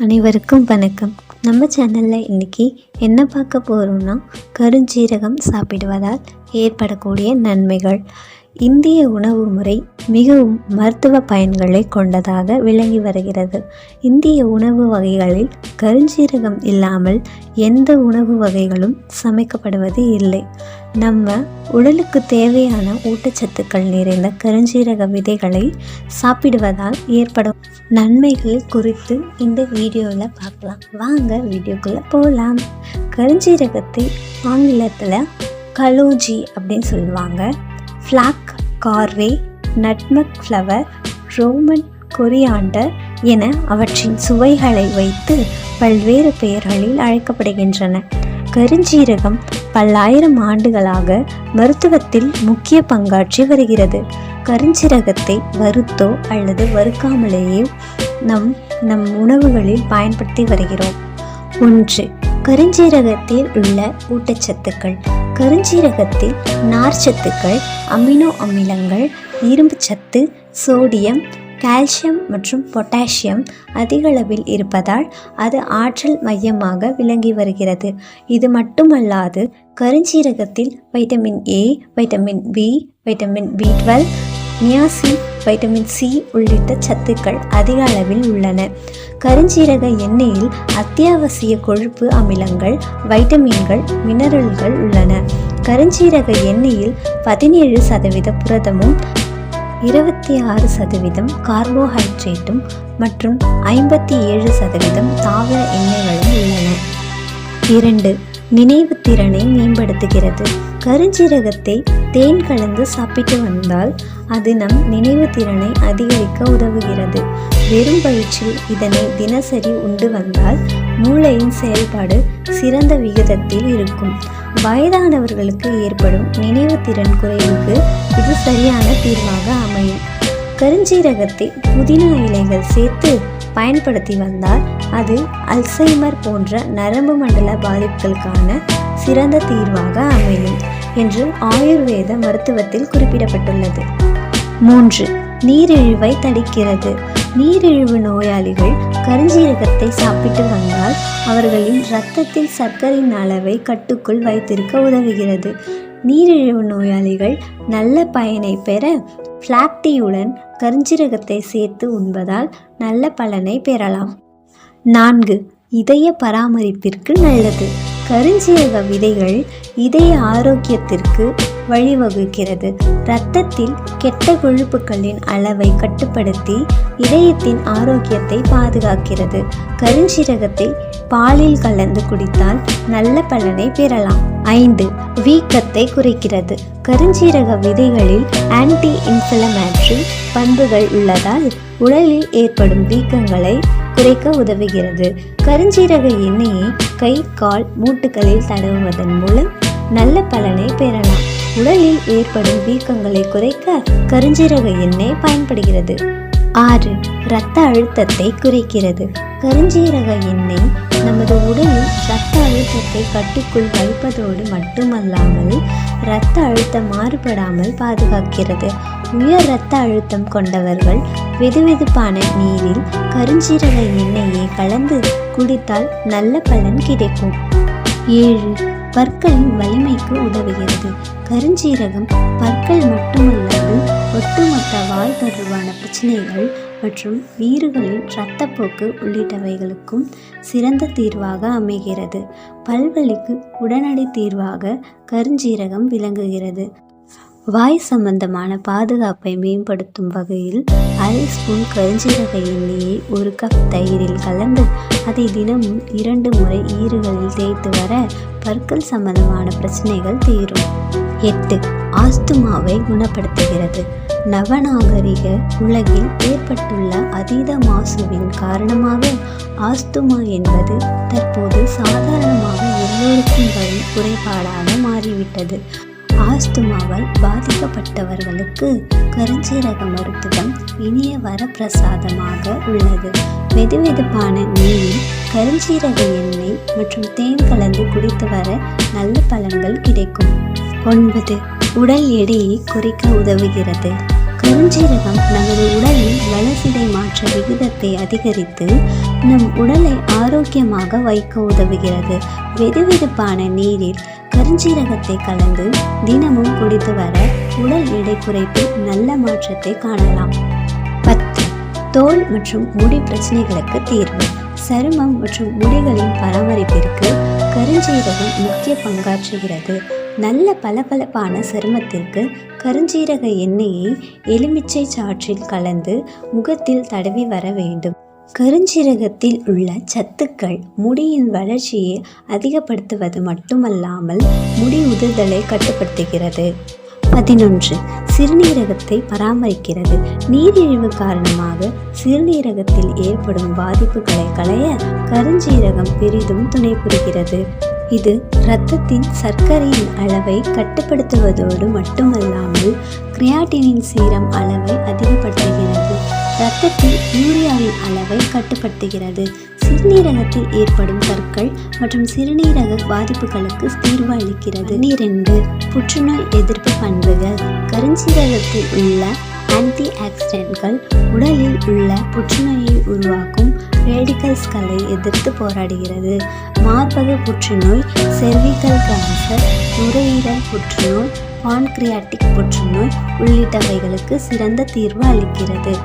அனைவருக்கும் வணக்கம். நம்ம சேனலில் இன்றைக்கி என்ன பார்க்க போகிறோம்னா கருஞ்சீரகம் சாப்பிடுவதால் ஏற்படக்கூடிய நன்மைகள். இந்திய உணவு முறை மிகவும் மருத்துவ பயன்களை கொண்டதாக விளங்கி வருகிறது. இந்திய உணவு வகைகளில் கருஞ்சீரகம் இல்லாமல் எந்த உணவு வகைகளும் சமைக்கப்படுவது இல்லை. நம்ம உடலுக்கு தேவையான ஊட்டச்சத்துக்கள் நிறைந்த கருஞ்சீரக விதைகளை சாப்பிடுவதால் ஏற்படும் நன்மைகள் குறித்து இந்த வீடியோவில் பார்க்கலாம். வாங்க வீடியோக்குள்ளே போகலாம் கருஞ்சீரகத்தை ஆங்கிலத்தில் கலோஜி அப்படின்னு சொல்லுவாங்க. Black caraway nutmeg flower Roman coriander என அவற்றின் சுவைகளை வைத்து பல்வேறு பெயர்களில் அழைக்கப்படுகின்றன. கருஞ்சீரகம் பல்லாயிரம் ஆண்டுகளாக மருத்துவத்தில் முக்கிய பங்காற்றி வருகிறது. கருஞ்சீரகத்தை வறுத்தோ அல்லது வறுக்காமலேயோ நம் நம் உணவுகளில் பயன்படுத்தி வருகிறோம். ஒன்று கருஞ்சீரகத்தில் உள்ள ஊட்டச்சத்துக்கள் கருஞ்சீரகத்தில் நார்ச்சத்துக்கள் அமினோ அமிலங்கள் இரும்புச்சத்து சோடியம் கால்சியம் மற்றும் பொட்டாசியம் அதிகளவில் இருப்பதால் அது ஆற்றல் மையமாக விளங்கி வருகிறது. இது மட்டுமல்லாது கருஞ்சீரகத்தில் vitamin A vitamin B vitamin B twelve niacin vitamin C உள்ளிட்ட சத்துக்கள் அதிக அளவில் உள்ளன. கருஞ்சீரக எண்ணெயில் அத்தியாவசிய கொழுப்பு அமிலங்கள் வைட்டமின்கள் மினரல்கள் உள்ளன. கருஞ்சீரக எண்ணெயில் பதினேழு சதவீத புரதமும் இருபத்தி ஆறு சதவீதம் கார்போஹைட்ரேட்டும் மற்றும் ஐம்பத்தி ஏழு சதவீதம் தாவர எண்ணெய்களும் உள்ளன. இரண்டு நினைவு திறனை மேம்படுத்துகிறது. கருஞ்சீரகத்தை தேன் கலந்து சாப்பிட்டு வந்தால் அது நம் நினைவு திறனை அதிகரிக்க உதவுகிறது. வெறும் வயிற்றில் இதனை தினசரி உண்டு வந்தால் மூளையின் செயல்பாடு சிறந்த விகிதத்தில் இருக்கும். வயதானவர்களுக்கு ஏற்படும் நினைவு திறன் குறைவுக்கு இது சரியான தீர்வாக அமையும். கருஞ்சீரகத்தை புதினா இலைகள் சேர்த்து பயன்படுத்தி வந்தால் அது அல்சைமர் போன்ற நரம்பு மண்டல பாதிப்புகளுக்கான சிறந்த தீர்வாக அமையும். என்று ஆயுர்வேத மருத்துவத்தில் குறிப்பிடப்பட்டுள்ளது. மூன்று நீரிழிவை தடுக்கிறது. நீரிழிவு நோயாளிகள் கருஞ்சீரகத்தை சாப்பிட்டு வந்தால் அவர்களின் இரத்தத்தில் சர்க்கரையின் அளவை கட்டுக்குள் வைத்திருக்க உதவுகிறது. நீரிழிவு நோயாளிகள் நல்ல பயனை பெற ஃப்ளாக்டியுடன் கருஞ்சீரகத்தை சேர்த்து உண்பதால் நல்ல பலனை பெறலாம். நான்கு இதய பராமரிப்பிற்கு நல்லது. கருஞ்சீரக விதைகள் இதய ஆரோக்கியத்திற்கு வழிவகுக்கிறது. இரத்தத்தில் கெட்ட கொழுப்புகளின் அளவை கட்டுப்படுத்தி இதயத்தின் ஆரோக்கியத்தை பாதுகாக்கிறது. கருஞ்சீரகத்தை பாலில் கலந்து குடித்தால் நல்ல பலனை பெறலாம். ஐந்து வீக்கத்தை குறைக்கிறது. கருஞ்சீரக விதைகளில் ஆன்டி இன்ஃப்ளமேட்டரி பண்புகள் உள்ளதால் உடலில் ஏற்படும் வீக்கங்களை குறைக்க உதவுகிறது. கருஞ்சீரக எண்ணெயை கை கால் மூட்டுகளில் தடவுவதன் மூலம் நல்ல பலனை பெறலாம். உடலில் ஏற்படும் வீக்கங்களை குறைக்க கருஞ்சீரக எண்ணெய் பயன்படுகிறது. ஆறு இரத்த அழுத்தத்தை குறைக்கிறது. கருஞ்சீரக எண்ணெய் நமது உடலில் இரத்த அழுத்தத்தை கட்டுக்குள் வைப்பதோடு மட்டுமல்லாமல் இரத்த அழுத்தம் மாறுபடாமல் பாதுகாக்கிறது. உயர் இரத்த அழுத்தம் கொண்டவர்கள் வெதுவெதுப்பான நீரில் கருஞ்சீரக எண்ணெயை கலந்து குடித்தால் நல்ல பலன் கிடைக்கும். ஏழு பற்களின் வலிமைக்கு உதவுகிறது. கருஞ்சீரகம் பற்கள் மட்டுமல்லாது ஒட்டுமொத்த வாய் தொடர்பான பிரச்சனைகள் மற்றும் வீறுகளின் இரத்தப்போக்கு உள்ளிட்டவைகளுக்கும் சிறந்த தீர்வாக அமைகிறது. பல்வலிக்கு உடனடி தீர்வாக கருஞ்சீரகம் விளங்குகிறது. வாய் சம்பந்தமான பாதுகாப்பை மேம்படுத்தும் வகையில் அரை ஸ்பூன் கருஞ்சீரக எண்ணெயை ஒரு கப் தயிரில் கலந்து அதை தினமும் இரண்டு முறை ஈறுகளில் தேய்த்து வர பற்கள் சம்பந்தமான பிரச்சனைகள் தீரும். எட்டு ஆஸ்துமாவை குணப்படுத்துகிறது. நவநாகரிக உலகில் ஏற்பட்டுள்ள அதீத மாசுவின் காரணமாக ஆஸ்துமா என்பது தற்போது சாதாரணமாக எல்லோருக்கும் வரும் குறைபாடாக மாறிவிட்டது. ஆஸ்துமாவால் பாதிக்கப்பட்டவர்களுக்கு கருஞ்சீரக மருத்துவம் இனிய வரப்பிரசாதமாக உள்ளது. வெதுவெதுப்பான நீரில் கருஞ்சீரக எண்ணெய் மற்றும் தேன் கலந்து குடித்து வர நல்ல பலன்கள் கிடைக்கும். ஒன்பது உடல் எடையை குறைக்க உதவுகிறது. கருஞ்சீரகம் நமது உடலில் வளர்ச்சி வளர்சிதை மாற்ற விகிதத்தை அதிகரித்து நம் உடலை ஆரோக்கியமாக வைக்க உதவுகிறது. வெதுவெதுப்பான நீரில் கருஞ்சீரகத்தை கலந்து தினமும் குடித்து வர உடல் எடை குறைப்பில் நல்ல மாற்றத்தை காணலாம். பத்து. தோல் மற்றும் முடி பிரச்சனைகளுக்கு தீர்வு. சருமம் மற்றும் முடிகளின் பராமரிப்பிற்கு கருஞ்சீரகம் முக்கிய பங்காற்றுகிறது. நல்ல பளபளப்பான சருமத்திற்கு கருஞ்சீரக எண்ணெயை எலுமிச்சை சாற்றில் கலந்து முகத்தில் தடவி வர வேண்டும். கருஞ்சீரகத்தில் உள்ள சத்துக்கள் முடியின் வளர்ச்சியை அதிகப்படுத்துவது மட்டுமல்லாமல் முடி உதிர்தலை கட்டுப்படுத்துகிறது. பதினொன்று. சிறுநீரகத்தை பராமரிக்கிறது. நீரிழிவு காரணமாக சிறுநீரகத்தில் ஏற்படும் பாதிப்புகளை களைய கருஞ்சீரகம் பெரிதும் துணை புரிகிறது. இது இரத்தத்தின் சர்க்கரையின் அளவை கட்டுப்படுத்துவதோடு மட்டுமல்லாமல் கிரியாட்டினின் சீரம் அளவை அதிகப்படுத்துகிறது. இரத்தத்தில் யூரியாவின் அளவை கட்டுப்படுத்துகிறது. சிறுநீரகத்தில் ஏற்படும் கற்கள் மற்றும் சிறுநீரக பாதிப்புகளுக்கு தீர்வு அளிக்கிறது. இரண்டு புற்றுநோய் எதிர்ப்பு பண்புகள். கருஞ்சீரகத்தில் உள்ள ஆன்டி ஆக்சிடென்ட்கள் உடலில் உள்ள புற்றுநோயை உருவாக்கும் ரேடிக்கல்ஸ்களை எதிர்த்து போராடுகிறது. மார்பக புற்றுநோய் செர்விக்கல் கேன்சர் நுரையீரல் புற்றுநோய் பான்கிரியாட்டிக் புற்றுநோய் உள்ளிட்டவைகளுக்கு சிறந்த தீர்வு அளிக்கிறது.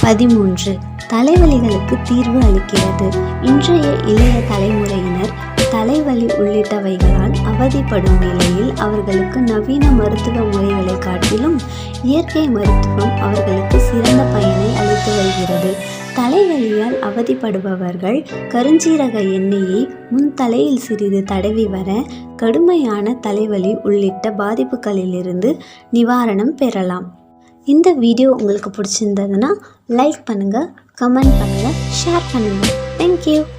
பதிமூன்று. தலைவலிகளுக்கு தீர்வு அளிக்கிறது. இன்றைய இளைய தலைமுறையினர் தலைவலி உள்ளிட்டவைகளால் அவதிப்படும் நிலையில் அவர்களுக்கு நவீன மருத்துவ முறைகளை காட்டிலும் இயற்கை மருத்துவம் அவர்களுக்கு சிறந்த பயனை அளித்து வருகிறது. தலைவலியால் அவதிப்படுபவர்கள் கருஞ்சீரக எண்ணெயை முன் தலையில் சிறிது தடவி வர கடுமையான தலைவலி உள்ளிட்ட பாதிப்புகளிலிருந்து நிவாரணம் பெறலாம். இந்த வீடியோ உங்களுக்கு பிடிச்சிருந்ததுன்னா லைக் பண்ணுங்கள் கமெண்ட் பண்ணுங்கள் ஷேர் பண்ணுங்கள்